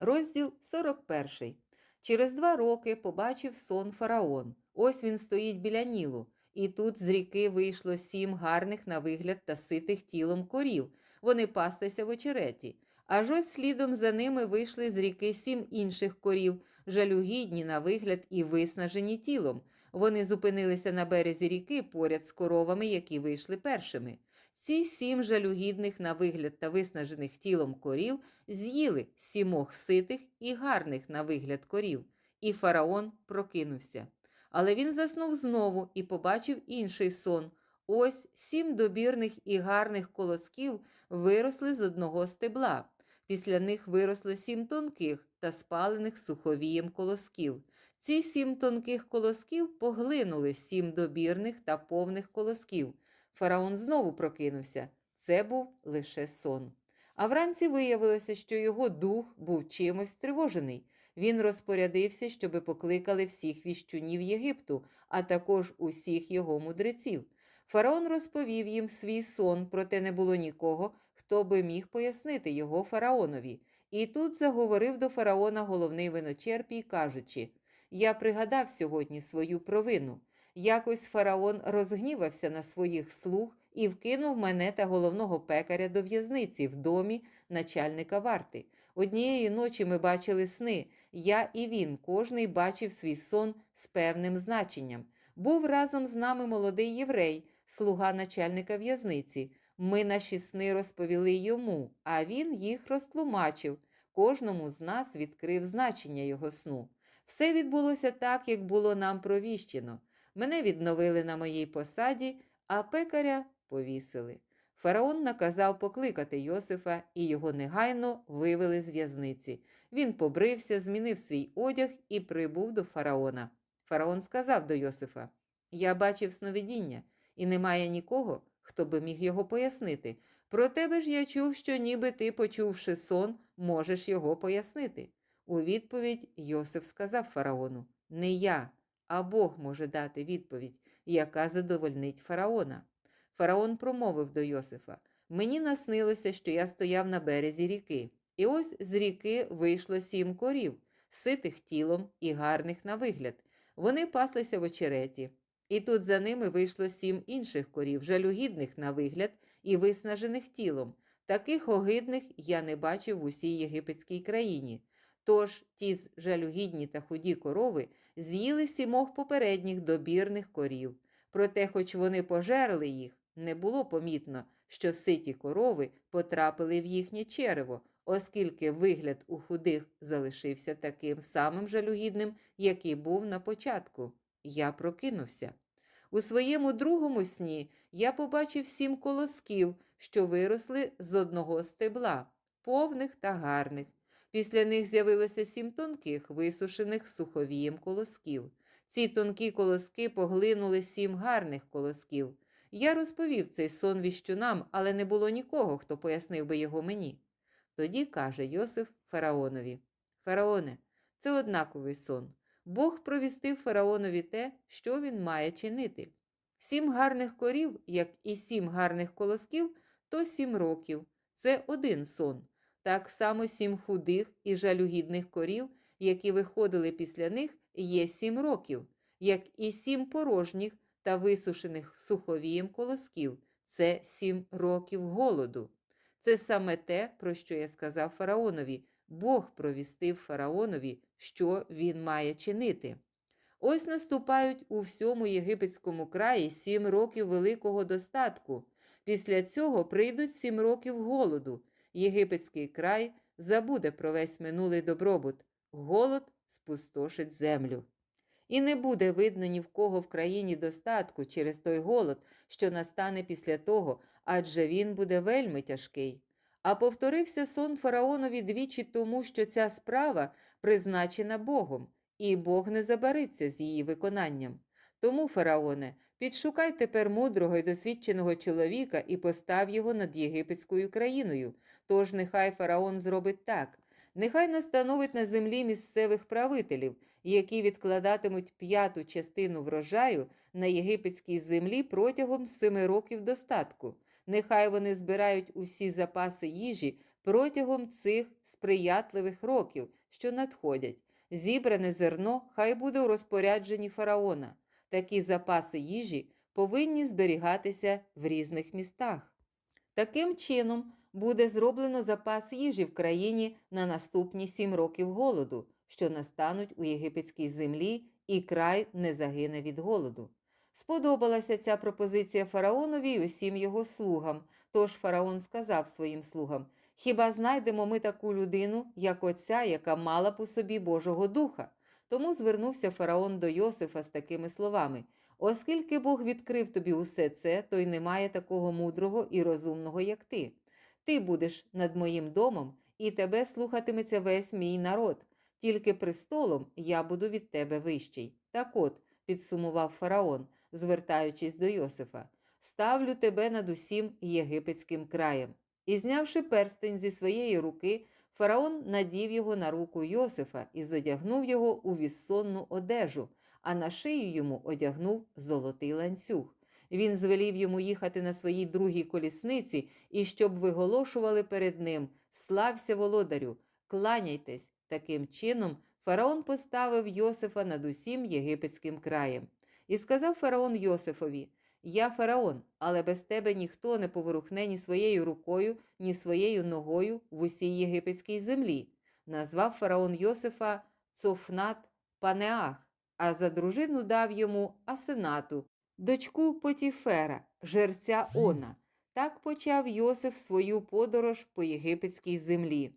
Розділ 41. Через два роки побачив сон фараон. Ось він стоїть біля Нілу. І тут з ріки вийшло сім гарних на вигляд та ситих тілом корів. Вони паслися в очереті. Аж ось слідом за ними вийшли з ріки сім інших корів, жалюгідні на вигляд і виснажені тілом. Вони зупинилися на березі ріки поряд з коровами, які вийшли першими. Ці сім жалюгідних на вигляд та виснажених тілом корів з'їли сімох ситих і гарних на вигляд корів, і фараон прокинувся. Але він заснув знову і побачив інший сон. Ось сім добірних і гарних колосків виросли з одного стебла. Після них виросло сім тонких та спалених суховієм колосків. Ці сім тонких колосків поглинули сім добірних та повних колосків. Фараон знову прокинувся. Це був лише сон. А вранці виявилося, що його дух був чимось стривожений. Він розпорядився, щоби покликали всіх віщунів Єгипту, а також усіх його мудреців. Фараон розповів їм свій сон, проте не було нікого, хто би міг пояснити його фараонові. І тут заговорив до фараона головний виночерпій, кажучи: Я пригадав сьогодні свою провину. Якось фараон розгнівався на своїх слуг і вкинув мене та головного пекаря до в'язниці в домі начальника варти. Однієї ночі ми бачили сни. Я і він, кожний бачив свій сон з певним значенням. Був разом з нами молодий єврей, слуга начальника в'язниці. Ми наші сни розповіли йому, а він їх розтлумачив. Кожному з нас відкрив значення його сну. Все відбулося так, як було нам провіщено. Мене відновили на моїй посаді, а пекаря повісили. Фараон наказав покликати Йосифа і його негайно вивели з в'язниці. Він побрився, змінив свій одяг і прибув до фараона. Фараон сказав до Йосифа: Я бачив сновидіння, і немає нікого, хто би міг його пояснити. Про тебе ж я чув, що ніби ти, почувши сон, можеш його пояснити. У відповідь Йосиф сказав фараону: Не я, а Бог може дати відповідь, яка задовольнить фараона. Фараон промовив до Йосифа: Мені наснилося, що я стояв на березі ріки, і ось з ріки вийшло сім корів, ситих тілом і гарних на вигляд. Вони паслися в очереті. І тут за ними вийшло сім інших корів, жалюгідних на вигляд і виснажених тілом. Таких огидних я не бачив в усій єгипетській країні. Тож ті жалюгідні та худі корови з'їли сімох попередніх добірних корів. Проте, хоч вони пожерли їх, не було помітно, що ситі корови потрапили в їхнє черево, оскільки вигляд у худих залишився таким самим жалюгідним, який був на початку. Я прокинувся. У своєму другому сні я побачив сім колосків, що виросли з одного стебла, повних та гарних. Після них з'явилося сім тонких, висушених суховієм колосків. Ці тонкі колоски поглинули сім гарних колосків. Я розповів цей сон віщунам, але не було нікого, хто пояснив би його мені. Тоді каже Йосиф фараонові: Фараоне, це однаковий сон. Бог провістив фараонові те, що він має чинити. Сім гарних корів, як і сім гарних колосків, то сім років. Це один сон. Так само сім худих і жалюгідних корів, які виходили після них, є сім років, як і сім порожніх та висушених суховієм колосків. Це сім років голоду. Це саме те, про що я сказав фараонові. Бог провістив фараонові, що він має чинити. Ось наступають у всьому єгипетському краї сім років великого достатку. Після цього прийдуть сім років голоду. Єгипетський край забуде про весь минулий добробут. Голод спустошить землю. І не буде видно ні в кого в країні достатку через той голод, що настане після того, адже він буде вельми тяжкий. А повторився сон фараонові двічі тому, що ця справа призначена Богом, і Бог не забариться з її виконанням. Тому, фараоне, підшукай тепер мудрого і досвідченого чоловіка і постав його над єгипетською країною. Тож нехай фараон зробить так. Нехай настановить на землі місцевих правителів, які відкладатимуть п'яту частину врожаю на єгипетській землі протягом семи років достатку. Нехай вони збирають усі запаси їжі, протягом цих сприятливих років, що надходять. Зібране зерно хай буде у розпорядженні фараона. Такі запаси їжі повинні зберігатися в різних містах. Таким чином буде зроблено запас їжі в країні на наступні сім років голоду, що настануть у єгипетській землі, і край не загине від голоду. Сподобалася ця пропозиція фараонові й усім його слугам. Тож фараон сказав своїм слугам: Хіба знайдемо ми таку людину, як оця, яка мала у собі Божого Духа? Тому звернувся фараон до Йосифа з такими словами: Оскільки Бог відкрив тобі усе це, то й немає такого мудрого і розумного, як ти. Ти будеш над моїм домом, і тебе слухатиметься весь мій народ. Тільки престолом я буду від тебе вищий. Так от, підсумував фараон, звертаючись до Йосифа, ставлю тебе над усім єгипетським краєм. І, знявши перстень зі своєї руки, фараон надів його на руку Йосифа і зодягнув його у віссонну одежу, а на шию йому одягнув золотий ланцюг. Він звелів йому їхати на своїй другій колісниці і щоб виголошували перед ним Слався володарю, кланяйтесь. Таким чином, фараон поставив Йосифа над усім єгипетським краєм. І сказав фараон Йосифові: Я фараон, але без тебе ніхто не поворухне ні своєю рукою, ні своєю ногою в усій єгипетській землі. Назвав фараон Йосифа Цофнат Панеах, а за дружину дав йому Асенату, дочку Потіфера, жерця Она. Так почав Йосиф свою подорож по єгипетській землі.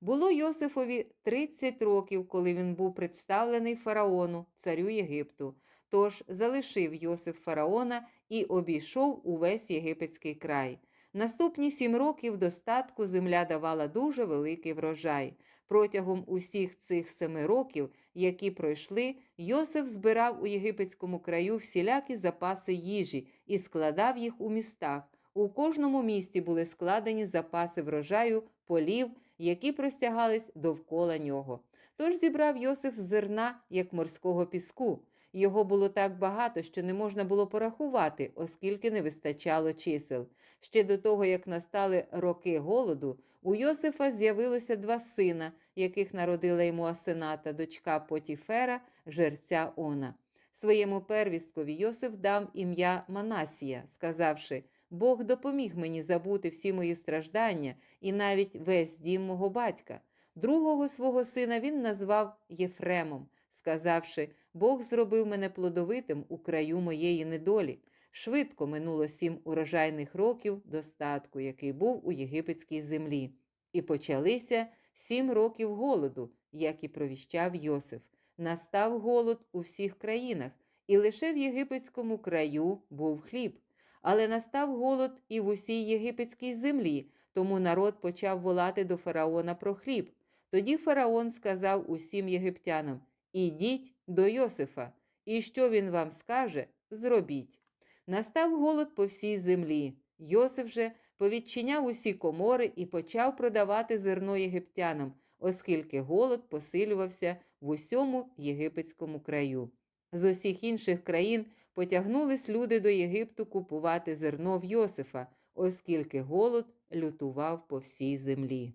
Було Йосифові 30 років, коли він був представлений фараону, царю Єгипту. Тож залишив Йосиф фараона і обійшов увесь єгипетський край. Наступні сім років достатку земля давала дуже великий врожай. Протягом усіх цих семи років, які пройшли, Йосиф збирав у єгипетському краю всілякі запаси їжі і складав їх у містах. У кожному місті були складені запаси врожаю, полів, які простягались довкола нього. Тож зібрав Йосиф зерна, як морського піску. Його було так багато, що не можна було порахувати, оскільки не вистачало чисел. Ще до того, як настали роки голоду, у Йосифа з'явилося два сина, яких народила йому Асената, дочка Потіфера, жерця Она. Своєму первісткові Йосиф дав ім'я Манасія, сказавши: Бог допоміг мені забути всі мої страждання і навіть весь дім мого батька. Другого свого сина він назвав Єфремом, сказавши: Бог зробив мене плодовитим у краю моєї недолі. Швидко минуло сім урожайних років достатку, який був у єгипетській землі, і почалися сім років голоду, як і провіщав Йосиф. Настав голод у всіх країнах, і лише в єгипетському краю був хліб. Але настав голод і в усій єгипетській землі, тому народ почав волати до фараона про хліб. Тоді фараон сказав усім єгиптянам: Ідіть до Йосифа, і що він вам скаже, зробіть. Настав голод по всій землі. Йосиф же повідчиняв усі комори і почав продавати зерно єгиптянам, оскільки голод посилювався в усьому єгипетському краю. З усіх інших країн потягнулись люди до Єгипту купувати зерно в Йосифа, оскільки голод лютував по всій землі.